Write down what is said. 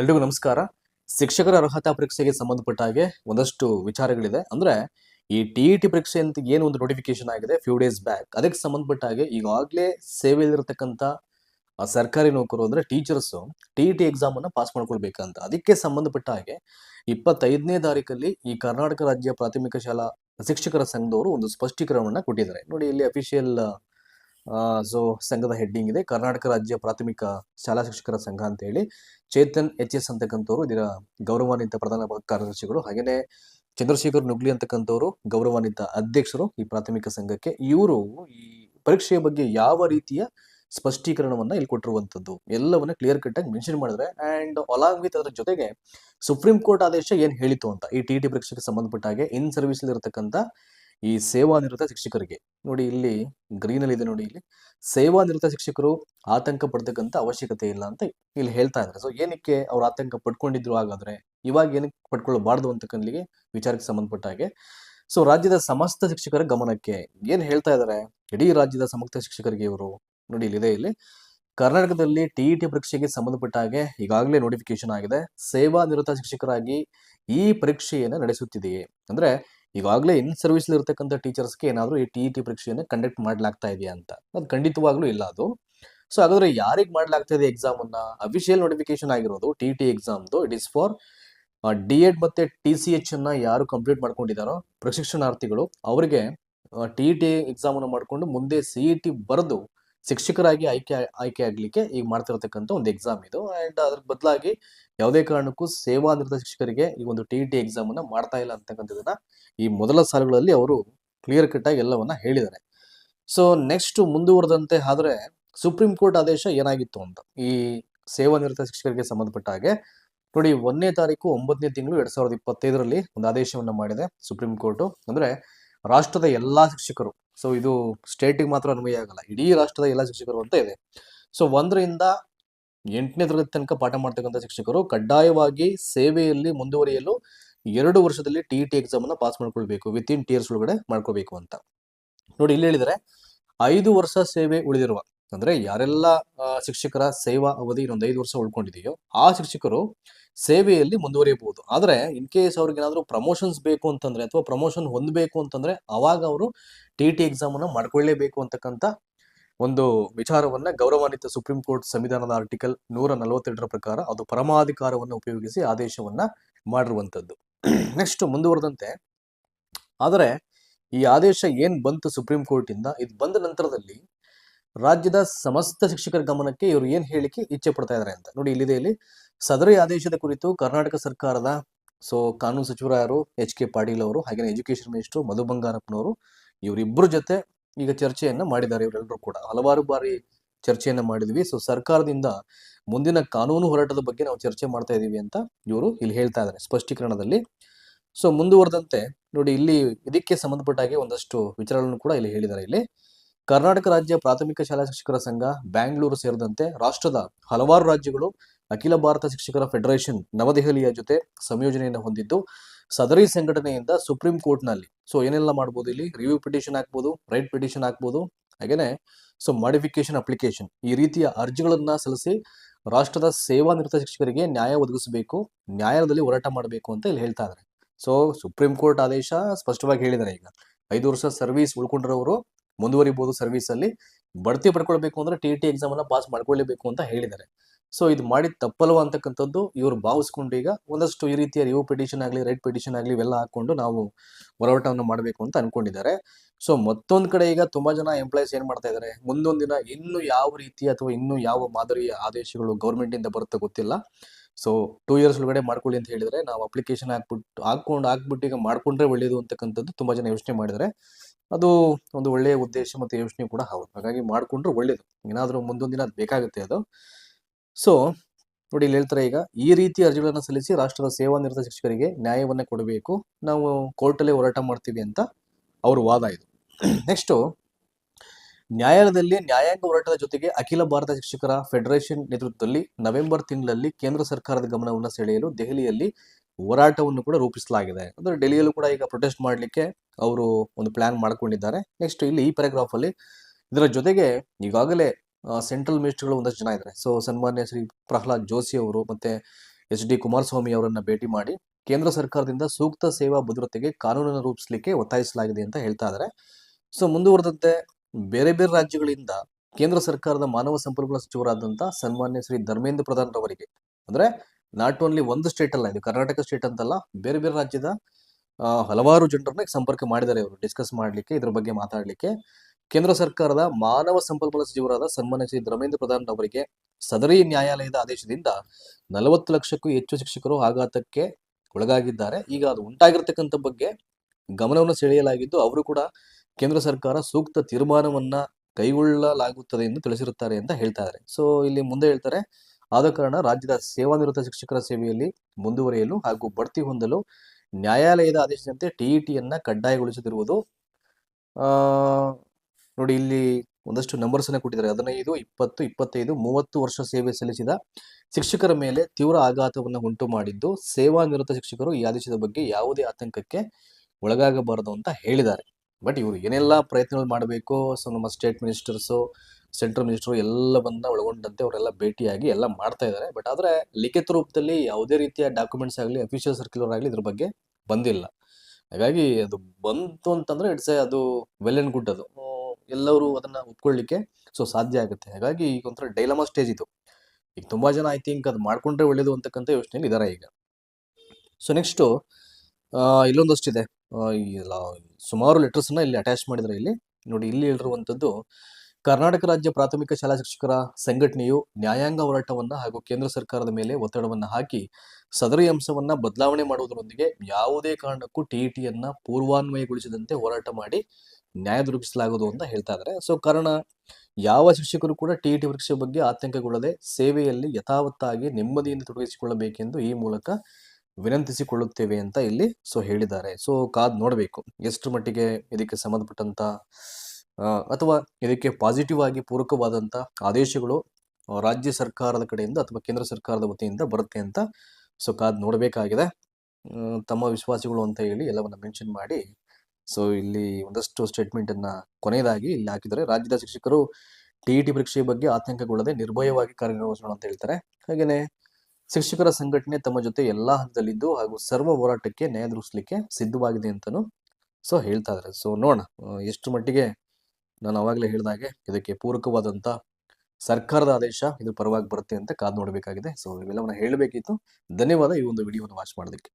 ಎಲ್ರಿಗೂ ನಮಸ್ಕಾರ. ಶಿಕ್ಷಕರ ಅರ್ಹತಾ ಪರೀಕ್ಷೆಗೆ ಸಂಬಂಧಪಟ್ಟ ಹಾಗೆ ಒಂದಷ್ಟು ವಿಚಾರಗಳಿದೆ. ಅಂದ್ರೆ ಈ ಟಿ ಇ ಟಿ ಪರೀಕ್ಷೆ ಅಂತ ಏನು ಒಂದು ನೋಟಿಫಿಕೇಶನ್ ಆಗಿದೆ ಫ್ಯೂ ಡೇಸ್ ಬ್ಯಾಕ್ ಅದಕ್ಕೆ ಸಂಬಂಧಪಟ್ಟ ಹಾಗೆ ಈಗಾಗಲೇ ಸೇವೆಯಲ್ಲಿರತಕ್ಕಂಥ ಸರ್ಕಾರಿ ನೌಕರು ಅಂದ್ರೆ teachers T E T exam ಅನ್ನ ಪಾಸ್ ಮಾಡ್ಕೊಳ್ಬೇಕಂತ. ಅದಕ್ಕೆ ಸಂಬಂಧಪಟ್ಟ ಹಾಗೆ ಇಪ್ಪತ್ತೈದನೇ ತಾರೀಕಲ್ಲಿ ಈ ಕರ್ನಾಟಕ ರಾಜ್ಯ ಪ್ರಾಥಮಿಕ ಶಾಲಾ ಶಿಕ್ಷಕರ ಸಂಘದವರು ಒಂದು ಸ್ಪಷ್ಟೀಕರಣವನ್ನ ಕೊಟ್ಟಿದ್ದಾರೆ. ನೋಡಿ, ಇಲ್ಲಿ ಅಫಿಷಿಯಲ್ ಸೊ ಸಂಘದ ಹೆಡ್ಡಿಂಗ್ ಇದೆ. ಕರ್ನಾಟಕ ರಾಜ್ಯ ಪ್ರಾಥಮಿಕ ಶಾಲಾ ಶಿಕ್ಷಕರ ಸಂಘ ಅಂತ ಹೇಳಿ ಚೇತನ್ ಎಚ್ ಎಸ್ ಅಂತಕ್ಕಂಥವ್ರು, ಇದರ ಗೌರವಾನ್ವಿತ ಪ್ರಧಾನ ಕಾರ್ಯದರ್ಶಿಗಳು ಹಾಗೇನೆ ಚಂದ್ರಶೇಖರ್ ನುಗ್ಲಿ ಅಂತಕ್ಕಂಥವ್ರು, ಗೌರವಾನ್ವಿತ ಅಧ್ಯಕ್ಷರು ಈ ಪ್ರಾಥಮಿಕ ಸಂಘಕ್ಕೆ. ಇವರು ಈ ಪರೀಕ್ಷೆಯ ಬಗ್ಗೆ ಯಾವ ರೀತಿಯ ಸ್ಪಷ್ಟೀಕರಣವನ್ನ ಇಲ್ಲಿ ಕೊಟ್ಟಿರುವಂತದ್ದು ಎಲ್ಲವನ್ನ ಕ್ಲಿಯರ್ ಕಟ್ ಆಗಿ ಮೆನ್ಷನ್ ಮಾಡಿದ್ರೆ ಅಂಡ್ ಅಲಾಂಗ್ ವಿತ್ ಅದರ ಜೊತೆಗೆ ಸುಪ್ರೀಂ ಕೋರ್ಟ್ ಆದೇಶ ಏನ್ ಹೇಳಿತು ಅಂತ, ಈ ಟಿ ಟಿ ಪರೀಕ್ಷೆಗೆ ಸಂಬಂಧಪಟ್ಟ ಹಾಗೆ ಇನ್ ಸರ್ವಿಸ್ ಇರತಕ್ಕಂತ ಈ ಸೇವಾನಿರತ ಶಿಕ್ಷಕರಿಗೆ. ನೋಡಿ ಇಲ್ಲಿ ಗ್ರೀನ್ ಅಲ್ಲಿ ಇದೆ ನೋಡಿ ಇಲ್ಲಿ. ಸೇವಾನಿರತ ಶಿಕ್ಷಕರು ಆತಂಕ ಪಡ್ತಕ್ಕಂಥ ಅವಶ್ಯಕತೆ ಇಲ್ಲ ಅಂತ ಇಲ್ಲಿ ಹೇಳ್ತಾ ಇದ್ದಾರೆ. ಸೊ ಏನಕ್ಕೆ ಅವ್ರು ಆತಂಕ ಪಡ್ಕೊಂಡಿದ್ರು ಹಾಗಾದ್ರೆ? ಇವಾಗ ಏನಕ್ಕೆ ಪಡ್ಕೊಳ್ಳಬಾರ್ದು ಅಂತಕ್ಕಂಥಿಗೆ ವಿಚಾರಕ್ಕೆ ಸಂಬಂಧಪಟ್ಟ ಹಾಗೆ. ಸೊ ರಾಜ್ಯದ ಸಮಸ್ತ ಶಿಕ್ಷಕರ ಗಮನಕ್ಕೆ ಏನ್ ಹೇಳ್ತಾ ಇದ್ದಾರೆ? ಇಡೀ ರಾಜ್ಯದ ಸಮಸ್ತ ಶಿಕ್ಷಕರಿಗೆ ಇವರು. ನೋಡಿ ಇಲ್ಲಿದೆ ಇಲ್ಲಿ. ಕರ್ನಾಟಕದಲ್ಲಿ ಟಿ ಇ ಟಿ ಪರೀಕ್ಷೆಗೆ ಸಂಬಂಧಪಟ್ಟ ಹಾಗೆ ಈಗಾಗಲೇ ನೋಟಿಫಿಕೇಶನ್ ಆಗಿದೆ. ಸೇವಾ ನಿರತ ಶಿಕ್ಷಕರಾಗಿ ಈ ಪರೀಕ್ಷೆಯನ್ನು ನಡೆಸುತ್ತಿದೆಯೇ? ಅಂದ್ರೆ ಈಗಾಗಲೇ ಇನ್ ಸರ್ವಿಸ್ ಇರತಕ್ಕಂಥ ಟೀಚರ್ಸ್ಗೆ ಏನಾದರೂ ಈ ಟಿ ಇ ಟಿ ಪರೀಕ್ಷೆಯನ್ನು ಕಂಡಕ್ಟ್ ಮಾಡ್ಲಾಗ್ತಾ ಇದೆಯಾ ಅಂತ. ಅದು ಖಂಡಿತವಾಗ್ಲೂ ಇಲ್ಲ ಅದು. ಸೊ ಹಾಗಾದ್ರೆ ಯಾರಿಗೆ ಮಾಡ್ಲಾಗ್ತಾ ಇದೆ ಎಕ್ಸಾಮ್ ಅನ್ನ? ಅಫಿಷಿಯಲ್ ನೋಟಿಫಿಕೇಶನ್ ಆಗಿರೋದು T T ಎಕ್ಸಾಮ್ದು it is for D Ed ಮತ್ತೆ ಟಿ ಸಿ ಎಚ್ ಅನ್ನ ಯಾರು ಕಂಪ್ಲೀಟ್ ಮಾಡ್ಕೊಂಡಿದ್ದಾರೋ ಪ್ರಶಿಕ್ಷಣಾರ್ಥಿಗಳು, ಅವರಿಗೆ ಟಿ ಇ ಟಿ ಎಕ್ಸಾಮ್ ಅನ್ನು ಮಾಡಿಕೊಂಡು ಮುಂದೆ ಸಿ ಇ ಟಿ ಬರೆದು ಶಿಕ್ಷಕರಾಗಿ ಆಯ್ಕೆ ಆಯ್ಕೆ ಆಗ್ಲಿಕ್ಕೆ ಈಗ ಮಾಡ್ತಿರತಕ್ಕಂಥ ಒಂದು ಎಕ್ಸಾಮ್ ಇದು. ಅಂಡ್ ಅದ್ರ ಬದಲಾಗಿ ಯಾವುದೇ ಕಾರಣಕ್ಕೂ ಸೇವಾ ನಿರತ ಶಿಕ್ಷಕರಿಗೆ ಈ ಒಂದು ಟಿ ಟಿ ಎಕ್ಸಾಮ್ ಅನ್ನ ಮಾಡ್ತಾ ಇಲ್ಲ ಅಂತಕ್ಕಂಥದ್ದನ್ನ ಈ ಮೊದಲ ಸಾಲುಗಳಲ್ಲಿ ಅವರು ಕ್ಲಿಯರ್ ಕಟ್ ಆಗಿ ಎಲ್ಲವನ್ನ ಹೇಳಿದ್ದಾರೆ. ಸೊ ನೆಕ್ಸ್ಟ್ ಮುಂದುವರೆದಂತೆ ಆದ್ರೆ ಸುಪ್ರೀಂ ಕೋರ್ಟ್ ಆದೇಶ ಏನಾಗಿತ್ತು ಅಂತ. ಈ ಸೇವಾ ನಿರತ ಶಿಕ್ಷಕರಿಗೆ ಸಂಬಂಧಪಟ್ಟ ಹಾಗೆ ನೋಡಿ, ಒಂದನೇ ತಾರೀಕು ಒಂಬತ್ತನೇ ತಿಂಗಳು ಎರಡ್ ಸಾವಿರದ ಇಪ್ಪತ್ತೈದರಲ್ಲಿ ಒಂದು ಆದೇಶವನ್ನು ಮಾಡಿದೆ ಸುಪ್ರೀಂ ಕೋರ್ಟ್ ಅಂದ್ರೆ ರಾಷ್ಟ್ರದ ಎಲ್ಲಾ ಶಿಕ್ಷಕರು. ಸೊ ಇದು ಸ್ಟೇಟಿಗೆ ಮಾತ್ರ ಅನ್ವಯ ಆಗಲ್ಲ. ಇಡೀ ರಾಷ್ಟ್ರದ ಎಲ್ಲಾ ಶಿಕ್ಷಕರು ಅಂತ ಇದೆ. ಸೊ ಒಂದರಿಂದ ಎಂಟನೇ ತರಗತಿ ತನಕ ಪಾಠ ಮಾಡ್ತಕ್ಕಂಥ ಶಿಕ್ಷಕರು ಕಡ್ಡಾಯವಾಗಿ ಸೇವೆಯಲ್ಲಿ ಮುಂದುವರಿಯಲು ಎರಡು ವರ್ಷದಲ್ಲಿ ಟಿ ಟಿ ಎಕ್ಸಾಮ್ ಅನ್ನ ಪಾಸ್ ಮಾಡ್ಕೊಳ್ಬೇಕು. ವಿತ್ ಇನ್ ಟಿಯರ್ಸ್ ಒಳಗಡೆ ಮಾಡ್ಕೋಬೇಕು ಅಂತ. ನೋಡಿ, ಇಲ್ಲಿ ಹೇಳಿದರೆ ಐದು ವರ್ಷ ಸೇವೆ ಉಳಿದಿರುವ ಅಂದ್ರೆ ಯಾರೆಲ್ಲ ಶಿಕ್ಷಕರ ಸೇವಾ ಅವಧಿ ಇನ್ನೊಂದು ಐದು ವರ್ಷ ಉಳ್ಕೊಂಡಿದೆಯೋ, ಆ ಶಿಕ್ಷಕರು ಸೇವೆಯಲ್ಲಿ ಮುಂದುವರಿಯಬಹುದು. ಆದ್ರೆ ಇನ್ ಕೇಸ್ ಅವ್ರಿಗೆ ಏನಾದ್ರು ಪ್ರಮೋಷನ್ಸ್ ಬೇಕು ಅಂತಂದ್ರೆ ಅಥವಾ ಪ್ರಮೋಷನ್ ಹೊಂದಬೇಕು ಅಂತಂದ್ರೆ, ಅವಾಗ ಅವರು ಟಿ ಟಿ ಎಕ್ಸಾಮ್ ಅನ್ನ ಮಾಡ್ಕೊಳ್ಳೇಬೇಕು ಅಂತಕ್ಕಂಥ ಒಂದು ವಿಚಾರವನ್ನ ಗೌರವಾನ್ವಿತ ಸುಪ್ರೀಂ ಕೋರ್ಟ್ ಸಂವಿಧಾನದ ಆರ್ಟಿಕಲ್ ನೂರ ನಲವತ್ತೆರಡರ ಪ್ರಕಾರ ಅದು ಪರಮಾಧಿಕಾರವನ್ನು ಉಪಯೋಗಿಸಿ ಆದೇಶವನ್ನ ಮಾಡಿರುವಂತದ್ದು ನೆಕ್ಸ್ಟ್ ಮುಂದುವರೆದಂತೆ, ಆದರೆ ಈ ಆದೇಶ ಏನ್ ಬಂತು ಸುಪ್ರೀಂ ಕೋರ್ಟ್ ಇಂದ? ಇದು ಬಂದ ನಂತರದಲ್ಲಿ ರಾಜ್ಯದ ಸಮಸ್ತ ಶಿಕ್ಷಕರ ಗಮನಕ್ಕೆ ಇವರು ಏನ್ ಹೇಳಿಕೆ ಇಚ್ಛೆ ಪಡ್ತಾ ಇದ್ದಾರೆ ಅಂತ. ನೋಡಿ, ಇಲ್ಲಿದೆ ಇಲ್ಲಿ. ಸದರಿ ಆದೇಶದ ಕುರಿತು ಕರ್ನಾಟಕ ಸರ್ಕಾರದ, ಸೊ, ಕಾನೂನು ಸಚಿವರು ಯಾರು ಎಚ್ ಕೆ ಪಾಟೀಲ್ ಅವರು ಹಾಗೆ ಎಜುಕೇಶನ್ ಮಿನಿಸ್ಟರ್ ಮಧು ಬಂಗಾರಪ್ಪನವರು ಇವರಿಬ್ಬರ ಜೊತೆ ಈಗ ಚರ್ಚೆಯನ್ನ ಮಾಡಿದ್ದಾರೆ ಇವರೆಲ್ಲರೂ ಕೂಡ. ಹಲವಾರು ಬಾರಿ ಚರ್ಚೆಯನ್ನ ಮಾಡಿದ್ವಿ. ಸೊ, ಸರ್ಕಾರದಿಂದ ಮುಂದಿನ ಕಾನೂನು ಹೋರಾಟದ ಬಗ್ಗೆ ನಾವು ಚರ್ಚೆ ಮಾಡ್ತಾ ಇದೀವಿ ಅಂತ ಇವರು ಇಲ್ಲಿ ಹೇಳ್ತಾ ಇದ್ದಾರೆ ಸ್ಪಷ್ಟೀಕರಣದಲ್ಲಿ. ಸೊ, ಮುಂದುವರೆದಂತೆ, ನೋಡಿ, ಇಲ್ಲಿ ಇದಕ್ಕೆ ಸಂಬಂಧಪಟ್ಟ ಹಾಗೆ ಒಂದಷ್ಟು ವಿಚಾರಗಳನ್ನು ಕೂಡ ಇಲ್ಲಿ ಹೇಳಿದ್ದಾರೆ ಇಲ್ಲಿ. ಕರ್ನಾಟಕ ರಾಜ್ಯ ಪ್ರಾಥಮಿಕ ಶಾಲಾ ಶಿಕ್ಷಕರ ಸಂಘ ಬ್ಯಾಂಗ್ಳೂರು ಸೇರಿದಂತೆ ರಾಷ್ಟ್ರದ ಹಲವಾರು ರಾಜ್ಯಗಳು ಅಖಿಲ ಭಾರತ ಶಿಕ್ಷಕರ ಫೆಡರೇಷನ್ ನವದೆಹಲಿಯ ಜೊತೆ ಸಂಯೋಜನೆಯನ್ನು ಹೊಂದಿದ್ದು, ಸದರಿ ಸಂಘಟನೆಯಿಂದ ಸುಪ್ರೀಂ ಕೋರ್ಟ್ನಲ್ಲಿ. ಸೊ ಏನೆಲ್ಲ ಮಾಡ್ಬೋದು ಇಲ್ಲಿ? ರಿವ್ಯೂ ಪಿಟಿಷನ್ ಹಾಕ್ಬೋದು ರೈಟ್ ಪಿಟಿಷನ್ ಹಾಕ್ಬೋದು, ಹಾಗೇನೆ? ಸೊ ಮಾಡಿಫಿಕೇಶನ್ ಅಪ್ಲಿಕೇಶನ್ ಈ ರೀತಿಯ ಅರ್ಜಿಗಳನ್ನ ಸಲ್ಲಿಸಿ ರಾಷ್ಟ್ರದ ಸೇವಾ ನಿರತ ಶಿಕ್ಷಕರಿಗೆ ನ್ಯಾಯ ಒದಗಿಸಬೇಕು, ನ್ಯಾಯಾಲಯದಲ್ಲಿ ಹೋರಾಟ ಮಾಡಬೇಕು ಅಂತ ಇಲ್ಲಿ ಹೇಳ್ತಾ ಇದ್ದಾರೆ ಸೊ ಸುಪ್ರೀಂ ಕೋರ್ಟ್ ಆದೇಶ ಸ್ಪಷ್ಟವಾಗಿ ಹೇಳಿದ್ದಾರೆ ಈಗ. ಐದು ವರ್ಷ ಸರ್ವಿಸ್ ಉಳ್ಕೊಂಡಿರೋರು ಮುಂದುವರಿಬಹುದು ಸರ್ವಿಸ್ ಅಲ್ಲಿ, ಬಡ್ತಿ ಪಡ್ಕೊಳ್ಬೇಕು ಅಂದ್ರೆ ಟಿ ಟಿ ಎಕ್ಸಾಮ್ ಅನ್ನ ಪಾಸ್ ಮಾಡ್ಕೊಳ್ಳೇಬೇಕು ಅಂತ ಹೇಳಿದ್ದಾರೆ. ಸೊ ಇದು ಮಾಡಿದ ತಪ್ಪಲ್ವ ಅಂತಕ್ಕಂಥದ್ದು ಇವರು ಭಾವಿಸ್ಕೊಂಡು ಈಗ ಒಂದಷ್ಟು ಈ ರೀತಿಯ ರಿವ್ಯೂ ಪಿಟಿಷನ್ ಆಗಲಿ ರೈಟ್ ಪಿಟಿಷನ್ ಆಗಲಿ ಇವೆಲ್ಲ ಹಾಕೊಂಡು ನಾವು ಹೋರಾಟವನ್ನು ಮಾಡಬೇಕು ಅಂತ ಅನ್ಕೊಂಡಿದ್ದಾರೆ. ಸೊ ಮತ್ತೊಂದು ಕಡೆ ಈಗ ತುಂಬಾ ಜನ ಎಂಪ್ಲಾಯೀಸ್ ಏನ್ ಮಾಡ್ತಾ ಇದ್ದಾರೆ? ಮುಂದೊಂದು ದಿನ ಇನ್ನು ಯಾವ ರೀತಿ ಅಥವಾ ಇನ್ನು ಯಾವ ಮಾದರಿಯ ಆದೇಶಗಳು ಗೌರ್ಮೆಂಟ್ ಇಂದ ಬರುತ್ತೆ ಗೊತ್ತಿಲ್ಲ. ಸೊ ಟೂ ಇಯರ್ಸ್ ಒಳಗಡೆ ಮಾಡ್ಕೊಳ್ಳಿ ಅಂತ ಹೇಳಿದ್ರೆ ನಾವು ಅಪ್ಲಿಕೇಶನ್ ಹಾಕ್ಬಿಟ್ಟು ಹಾಕೊಂಡು ಹಾಕ್ಬಿಟ್ಟು ಈಗ ಮಾಡ್ಕೊಂಡ್ರೆ ಒಳ್ಳೇದು ಅಂತಕ್ಕಂಥದ್ದು ತುಂಬಾ ಜನ ಯೋಚನೆ ಮಾಡಿದ್ದಾರೆ. ಅದು ಒಂದು ಒಳ್ಳೆಯ ಉದ್ದೇಶ ಮತ್ತು ಯೋಚನೆ ಕೂಡ ಹೌದು. ಹಾಗಾಗಿ ಮಾಡಿಕೊಂಡ್ರೆ ಒಳ್ಳೇದು. ಏನಾದರೂ ಮುಂದೊಂದು ದಿನ ಬೇಕಾಗುತ್ತೆ ಅದು. ಸೊ ನೋಡಿ ಇಲ್ಲಿ ಹೇಳ್ತಾರೆ ಈಗ, ಈ ರೀತಿ ಅರ್ಜಿಗಳನ್ನು ಸಲ್ಲಿಸಿ ರಾಷ್ಟ್ರದ ಸೇವಾ ನಿರತ ಶಿಕ್ಷಕರಿಗೆ ನ್ಯಾಯವನ್ನ ಕೊಡಬೇಕು. ನಾವು ಕೋರ್ಟಲ್ಲೇ ಹೋರಾಟ ಮಾಡ್ತೀವಿ ಅಂತ ಅವರು ವಾದ ಇದು. ನೆಕ್ಸ್ಟ್ ನ್ಯಾಯಾಲಯದಲ್ಲಿ ನ್ಯಾಯಾಂಗ ಹೋರಾಟದ ಜೊತೆಗೆ ಅಖಿಲ ಭಾರತ ಶಿಕ್ಷಕರ ಫೆಡರೇಷನ್ ನೇತೃತ್ವದಲ್ಲಿ ನವೆಂಬರ್ ತಿಂಗಳಲ್ಲಿ ಕೇಂದ್ರ ಸರ್ಕಾರದ ಗಮನವನ್ನು ಸೆಳೆಯಲು ದೆಹಲಿಯಲ್ಲಿ ಹೋರಾಟವನ್ನು ಕೂಡ ರೂಪಿಸಲಾಗಿದೆ. ಅಂದ್ರೆ ಡೆಲ್ಲಿಯಲ್ಲೂ ಕೂಡ ಈಗ ಪ್ರೊಟೆಸ್ಟ್ ಮಾಡಲಿಕ್ಕೆ ಅವರು ಒಂದು ಪ್ಲಾನ್ ಮಾಡ್ಕೊಂಡಿದ್ದಾರೆ. ನೆಕ್ಸ್ಟ್ ಇಲ್ಲಿ ಈ ಪ್ಯಾರಾಗ್ರಾಫ್ ಅಲ್ಲಿ ಇದರ ಜೊತೆಗೆ ಈಗಾಗಲೇ ಸೆಂಟ್ರಲ್ ಮಿನಿಸ್ಟರ್ಗಳು ಒಂದಷ್ಟು ಜನ ಇದ್ದಾರೆ. ಸೊ ಸನ್ಮಾನ್ಯ ಶ್ರೀ ಪ್ರಹ್ಲಾದ್ ಜೋಶಿ ಅವರು ಮತ್ತೆ ಎಚ್ ಡಿ ಕುಮಾರಸ್ವಾಮಿ ಅವರನ್ನ ಭೇಟಿ ಮಾಡಿ ಕೇಂದ್ರ ಸರ್ಕಾರದಿಂದ ಸೂಕ್ತ ಸೇವಾ ಭದ್ರತೆಗೆ ಕಾನೂನನ್ನು ರೂಪಿಸಲಿಕ್ಕೆ ಒತ್ತಾಯಿಸಲಾಗಿದೆ ಅಂತ ಹೇಳ್ತಾ ಇದ್ದಾರೆ. ಸೊ ಮುಂದುವರೆದಂತೆ ಬೇರೆ ಬೇರೆ ರಾಜ್ಯಗಳಿಂದ ಕೇಂದ್ರ ಸರ್ಕಾರದ ಮಾನವ ಸಂಪನ್ಮೂಲ ಸಚಿವರಾದಂತಹ ಸನ್ಮಾನ್ಯ ಶ್ರೀ ಧರ್ಮೇಂದ್ರ ಪ್ರಧಾನ್ ರವರಿಗೆ. ಅಂದ್ರೆ ನಾಟ್ ಓನ್ಲಿ ಒಂದು ಸ್ಟೇಟ್ ಅಲ್ಲ, ಇದು ಕರ್ನಾಟಕ ಸ್ಟೇಟ್ ಅಂತಲ್ಲ, ಬೇರೆ ಬೇರೆ ರಾಜ್ಯದ ಹಲವಾರು ಜನರನ್ನ ಸಂಪರ್ಕ ಮಾಡಿದ್ದಾರೆ ಇವರು. ಡಿಸ್ಕಸ್ ಮಾಡಲಿಕ್ಕೆ, ಇದ್ರ ಬಗ್ಗೆ ಮಾತಾಡಲಿಕ್ಕೆ. ಕೇಂದ್ರ ಸರ್ಕಾರದ ಮಾನವ ಸಂಪನ್ಮೂಲ ಸಚಿವರಾದ ಸನ್ಮಾನ್ಯ ಶ್ರೀ ಧರ್ಮೇಂದ್ರ ಪ್ರಧಾನ್ ಅವರಿಗೆ ಸದರಿ ನ್ಯಾಯಾಲಯದ ಆದೇಶದಿಂದ ನಲವತ್ತು ಲಕ್ಷಕ್ಕೂ ಹೆಚ್ಚು ಶಿಕ್ಷಕರು ಆಘಾತಕ್ಕೆ ಒಳಗಾಗಿದ್ದಾರೆ. ಈಗ ಅದು ಉಂಟಾಗಿರ್ತಕ್ಕಂಥ ಬಗ್ಗೆ ಗಮನವನ್ನು ಸೆಳೆಯಲಾಗಿದ್ದು, ಅವರು ಕೂಡ ಕೇಂದ್ರ ಸರ್ಕಾರ ಸೂಕ್ತ ತೀರ್ಮಾನವನ್ನ ಕೈಗೊಳ್ಳಲಾಗುತ್ತದೆ ಎಂದು ತಿಳಿಸಿರುತ್ತಾರೆ ಅಂತ ಹೇಳ್ತಾ ಇದ್ದಾರೆ ಸೊ ಇಲ್ಲಿ ಮುಂದೆ ಹೇಳ್ತಾರೆ, ಆದ ಕಾರಣ ರಾಜ್ಯದ ಸೇವಾನಿವೃತ್ತ ಶಿಕ್ಷಕರ ಸೇವೆಯಲ್ಲಿ ಮುಂದುವರಿಯಲು ಹಾಗೂ ಬಡ್ತಿ ಹೊಂದಲು ನ್ಯಾಯಾಲಯದ ಆದೇಶದಂತೆ ಟಿಇಟಿಯನ್ನ ಕಡ್ಡಾಯಗೊಳಿಸುತ್ತಿರುವುದು ಆ, ನೋಡಿ ಇಲ್ಲಿ ಒಂದಷ್ಟು ನಂಬರ್ಸ್ ಅನ್ನ ಕೊಟ್ಟಿದ್ದಾರೆ. ಹದಿನೈದು, ಇಪ್ಪತ್ತು, ಇಪ್ಪತ್ತೈದು, ಮೂವತ್ತು ವರ್ಷ ಸೇವೆ ಸಲ್ಲಿಸಿದ ಶಿಕ್ಷಕರ ಮೇಲೆ ತೀವ್ರ ಆಘಾತವನ್ನು ಉಂಟು ಮಾಡಿದ್ದು, ಸೇವಾನಿವೃತ್ತ ಶಿಕ್ಷಕರು ಈ ಆದೇಶದ ಬಗ್ಗೆ ಯಾವುದೇ ಆತಂಕಕ್ಕೆ ಒಳಗಾಗಬಾರದು ಅಂತ ಹೇಳಿದ್ದಾರೆ. ಬಟ್ ಇವರು ಏನೆಲ್ಲ ಪ್ರಯತ್ನಗಳು ಮಾಡಬೇಕು ಸೊ ನಮ್ಮ ಸ್ಟೇಟ್ ಮಿನಿಸ್ಟರ್ಸು ಸೆಂಟ್ರಲ್ ಮಿನಿಸ್ಟರ್ ಎಲ್ಲವನ್ನ ಒಳಗೊಂಡಂತೆ ಅವರೆಲ್ಲ ಭೇಟಿಯಾಗಿ ಎಲ್ಲ ಮಾಡ್ತಾ ಇದ್ದಾರೆ. ಬಟ್ ಆದರೆ ಲಿಖಿತ ರೂಪದಲ್ಲಿ ಯಾವುದೇ ರೀತಿಯ ಡಾಕ್ಯುಮೆಂಟ್ಸ್ ಆಗಲಿ ಅಫಿಷಿಯಲ್ ಸರ್ಕ್ಯುಲರ್ ಆಗಲಿ ಇದ್ರ ಬಗ್ಗೆ ಬಂದಿಲ್ಲ. ಹಾಗಾಗಿ ಅದು ಬಂತು ಅಂತಂದ್ರೆ ಇಟ್ಸ್ ಅದು ವೆಲ್ ಅಂಡ್ ಗುಡ್ ಅದು. ಎಲ್ಲರೂ ಅದನ್ನ ಒಪ್ಕೊಳ್ಳಿಕ್ಕೆ ಸೊ ಸಾಧ್ಯ ಆಗುತ್ತೆ. ಹಾಗಾಗಿ ಈಗ ಒಂಥರ ಡೈಲಮಾ ಸ್ಟೇಜ್ ಇದು. ಈಗ ತುಂಬಾ ಜನ ಐ ಥಿಂಕ್ ಅದು ಮಾಡ್ಕೊಂಡ್ರೆ ಒಳ್ಳೇದು ಅಂತಕ್ಕಂಥ ಯೋಚನೆಯಲ್ಲಿ ಇದಾರೆ ಈಗ. ಸೊ ನೆಕ್ಸ್ಟು ಇಲ್ಲೊಂದಷ್ಟಿದೆ. ಸುಮಾರು ಲೆಟರ್ಸ್ನ ಇಲ್ಲಿ ಅಟ್ಯಾಚ್ ಮಾಡಿದ್ರೆ ಇಲ್ಲಿ. ನೋಡಿ, ಇಲ್ಲಿ ಹೇಳಿರುವಂಥದ್ದು, ಕರ್ನಾಟಕ ರಾಜ್ಯ ಪ್ರಾಥಮಿಕ ಶಾಲಾ ಶಿಕ್ಷಕರ ಸಂಘಟನೆಯು ನ್ಯಾಯಾಂಗ ಹೋರಾಟವನ್ನು ಹಾಗೂ ಕೇಂದ್ರ ಸರ್ಕಾರದ ಮೇಲೆ ಒತ್ತಡವನ್ನ ಹಾಕಿ, ಸದರಿ ಅಂಶವನ್ನ ಬದಲಾವಣೆ ಮಾಡುವುದರೊಂದಿಗೆ ಯಾವುದೇ ಕಾರಣಕ್ಕೂ ಟಿಇಟಿಯನ್ನ ಪೂರ್ವಾನ್ವಯಗೊಳಿಸದಂತೆ ಹೋರಾಟ ಮಾಡಿ ನ್ಯಾಯ ದೊರಕಿಸಲಾಗುವುದು ಅಂತ ಹೇಳ್ತಾ ಇದ್ದಾರೆ. ಸೊ ಕಾರಣ, ಯಾವ ಶಿಕ್ಷಕರು ಕೂಡ ಟಿಇಟಿ ಪರೀಕ್ಷೆ ಬಗ್ಗೆ ಆತಂಕಗೊಳ್ಳದೆ ಸೇವೆಯಲ್ಲಿ ಯಥಾವತ್ತಾಗಿ ನೆಮ್ಮದಿಯಿಂದ ತೊಡಗಿಸಿಕೊಳ್ಳಬೇಕೆಂದು ಈ ಮೂಲಕ ವಿನಂತಿಸಿಕೊಳ್ಳುತ್ತೇವೆ ಅಂತ ಇಲ್ಲಿ ಸೊ ಹೇಳಿದ್ದಾರೆ. ಸೊ ಕಾದ್ ನೋಡಬೇಕು. ಎಷ್ಟು ಮಟ್ಟಿಗೆ ಇದಕ್ಕೆ ಸಂಬಂಧಪಟ್ಟಂತ ಅಥವಾ ಇದಕ್ಕೆ ಪಾಸಿಟಿವ್ ಆಗಿ ಪೂರಕವಾದಂತ ಆದೇಶಗಳು ರಾಜ್ಯ ಸರ್ಕಾರದ ಕಡೆಯಿಂದ ಅಥವಾ ಕೇಂದ್ರ ಸರ್ಕಾರದ ವತಿಯಿಂದ ಬರುತ್ತೆ ಅಂತ ಸೊ ಕಾದ್ ನೋಡಬೇಕಾಗಿದೆ. ತಮ್ಮ ವಿಶ್ವಾಸಿಗಳು ಅಂತ ಹೇಳಿ ಎಲ್ಲವನ್ನ ಮೆನ್ಷನ್ ಮಾಡಿ, ಸೊ ಇಲ್ಲಿ ಒಂದಷ್ಟು ಸ್ಟೇಟ್ಮೆಂಟ್ ಅನ್ನ ಕೊನೆಯದಾಗಿ ಇಲ್ಲಿ ಹಾಕಿದ್ದಾರೆ. ರಾಜ್ಯದ ಶಿಕ್ಷಕರು ಟಿಇಟಿ ಪರೀಕ್ಷೆಯ ಬಗ್ಗೆ ಆತಂಕಗೊಳ್ಳದೆ ನಿರ್ಭಯವಾಗಿ ಕಾರ್ಯನಿರ್ವಹಿಸೋಣ ಅಂತ ಹೇಳ್ತಾರೆ. ಹಾಗೇನೆ ಶಿಕ್ಷಕರ ಸಂಘಟನೆ ತಮ್ಮ ಜೊತೆ ಎಲ್ಲಾ ಹಂತದಲ್ಲಿದ್ದು ಹಾಗೂ ಸರ್ವ ಹೋರಾಟಕ್ಕೆ ನ್ಯಾಯ ದೊರಕಿಸಲಿಕ್ಕೆ ಸಿದ್ಧವಾಗಿದೆ ಅಂತಲೂ ಸೊ ಹೇಳ್ತಾ ಇದ್ದಾರೆ ಸೊ ನೋಡೋಣ ಎಷ್ಟು ಮಟ್ಟಿಗೆ ನಾನು ಅವಾಗಲೇ ಹೇಳಿದಾಗೆ ಇದಕ್ಕೆ ಪೂರಕವಾದಂತ ಸರ್ಕಾರದ ಆದೇಶ ಇದು ಪರವಾಗಿ ಬರುತ್ತೆ ಅಂತ ಕಾದು ನೋಡಬೇಕಾಗಿದೆ. ಸೊ ಇವೆಲ್ಲವನ್ನ ಹೇಳಬೇಕಿತ್ತು. ಧನ್ಯವಾದ ಈ ಒಂದು ವಿಡಿಯೋವನ್ನು ವಾಚ್ ಮಾಡೋದಕ್ಕೆ